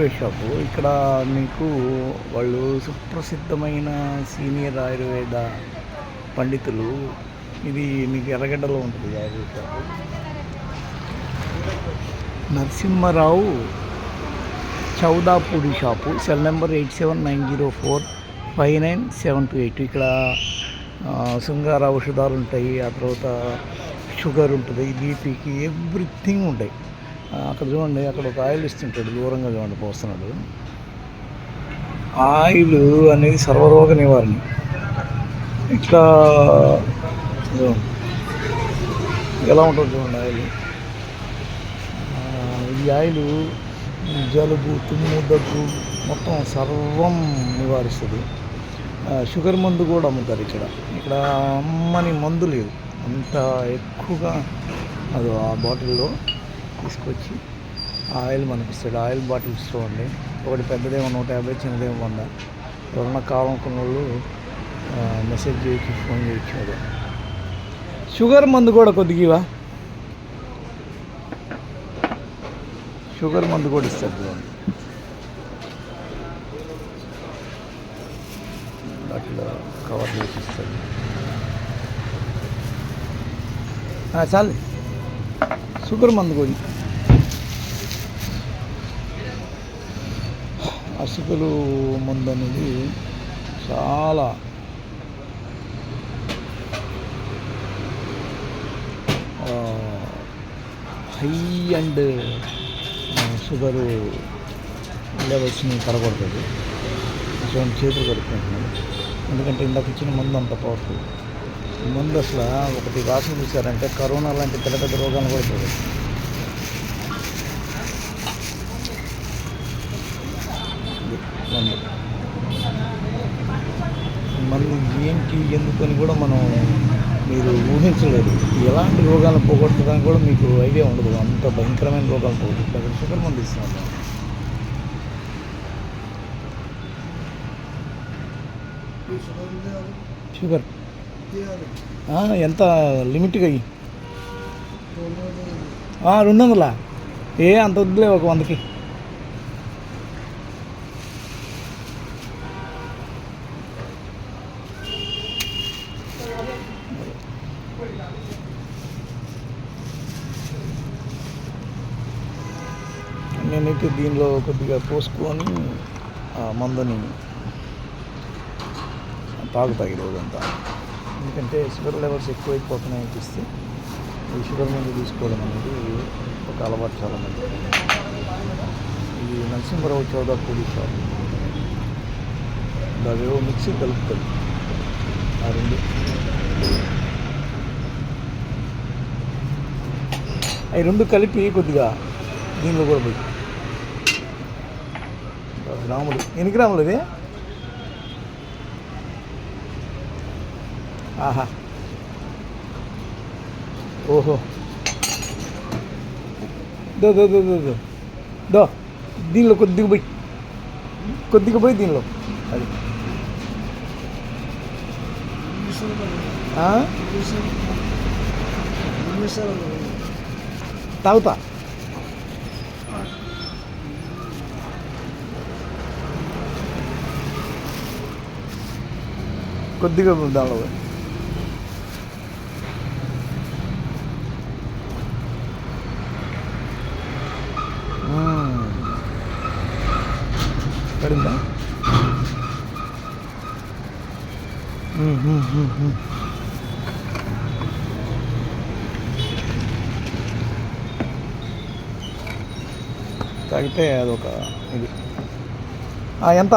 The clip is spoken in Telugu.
రైల్వే షాపు ఇక్కడ మీకు వాళ్ళు సుప్రసిద్ధమైన సీనియర్ ఆయుర్వేద పండితులు. ఇది మీకు ఎర్రగడ్డలో ఉంటుంది ayurveda shop Narasimharao Chowdapudi shop cell number eight seven nine zero four five nine seven two eight ఇక్కడ శృంగార ఔషధాలు ఉంటాయి. ఆ తర్వాత షుగర్ ఉంటుంది బీపీకి ఎవ్రీథింగ్ ఉంటాయి. అక్కడ చూడండి అక్కడ ఒక ఆయిల్ ఇస్తుంటాడు దూరంగా చూడండి పోస్తున్నాడు. ఆయిల్ అనేది సర్వరోగ నివారణ. ఇట్లా ఎలా ఉంటుంది చూడండి ఆయిల్. ఈ ఆయిల్ జలుబు తుమ్ము దగ్గు మొత్తం సర్వం నివారిస్తుంది. షుగర్ మందు కూడా అమ్ముతారు ఇక్కడ. ఇక్కడ అమ్మని మందు లేదు. అంత ఎక్కువగా అది ఆ బాటిల్లో తీసుకొచ్చి ఆయిల్ మనకి ఇస్తాడు ఆయిల్ బాటిల్స్ చూడండి. ఒకటి పెద్దదేమో నూట యాభై చిన్నదేమో వంద. ఎవరన్నా కావాలనుకున్న వాళ్ళు మెసేజ్ చేయొచ్చు ఫోన్ చేయొచ్చు అదే. షుగర్ మందు కూడా కొద్దిగా ఇవా షుగర్ మందు కూడా ఇస్తారు చూడండి. అట్లా కవర్ చేసి ఇస్తారు చాలు. షుగర్ మందు కూడా అసుకలు మందు అనేది చాలా హై అండ్ షుగర్ లెవెల్స్ని కరగొడుతుంది చూడండి చేతులు కడుపుకుంటున్నాను ఎందుకంటే ఇందాక ఇచ్చిన మందు అంత పవర్ఫుల్ ఈ మందు అసలు ఒకటి రాసి చూసారంటే కరోనా లాంటి పెద్ద పెద్ద రోగాలు కూడా చూడదు ఇది ఏంటి ఎందుకని కూడా మనం మీరు ఊహించలేదు. ఎలాంటి రోగాలను పోగొట్టడానికి కూడా మీకు ఐడియా ఉండదు. అంత భయంకరమైన రోగాలు పోగొట్టుకుంటారు షుగర్ మంది ఇస్తున్నాం షుగర్ ఎంత లిమిట్గా అయ్యి రెండు వందలా? ఏ అంత వద్దులే ఒక వందకి. నేనైతే దీనిలో కొద్దిగా పోసుకొని ఆ మందుని తాగుతాయి రోజంతా. ఎందుకంటే షుగర్ లెవెల్స్ ఎక్కువైపోతున్నాయి అనిపిస్తే ఈ షుగర్ మందు తీసుకోవడం అనేది ఒక అలవాటు చాలా మంది ఇది నరసింహరావు చౌదాపూడి షాప్. అవేవో మిక్సీ కలుపుతాడు ఆ రెండు. అవి రెండు కలిపి కొద్దిగా దీనిలో కూడా పోయి. గ్రాములు ఎన్ని గ్రాములు ఇది? ఆహా. ఓహో. దో దో దో దో దో. దో దీనిలో కొద్దిగా పోయి. కొద్దిగా పోయి దీనిలో. అది. ఆ? తాగుతా కొద్దిగా దానిలో పోయి. మ్మ్. పడిందా తాగితే అదొక ఇది. ఎంత?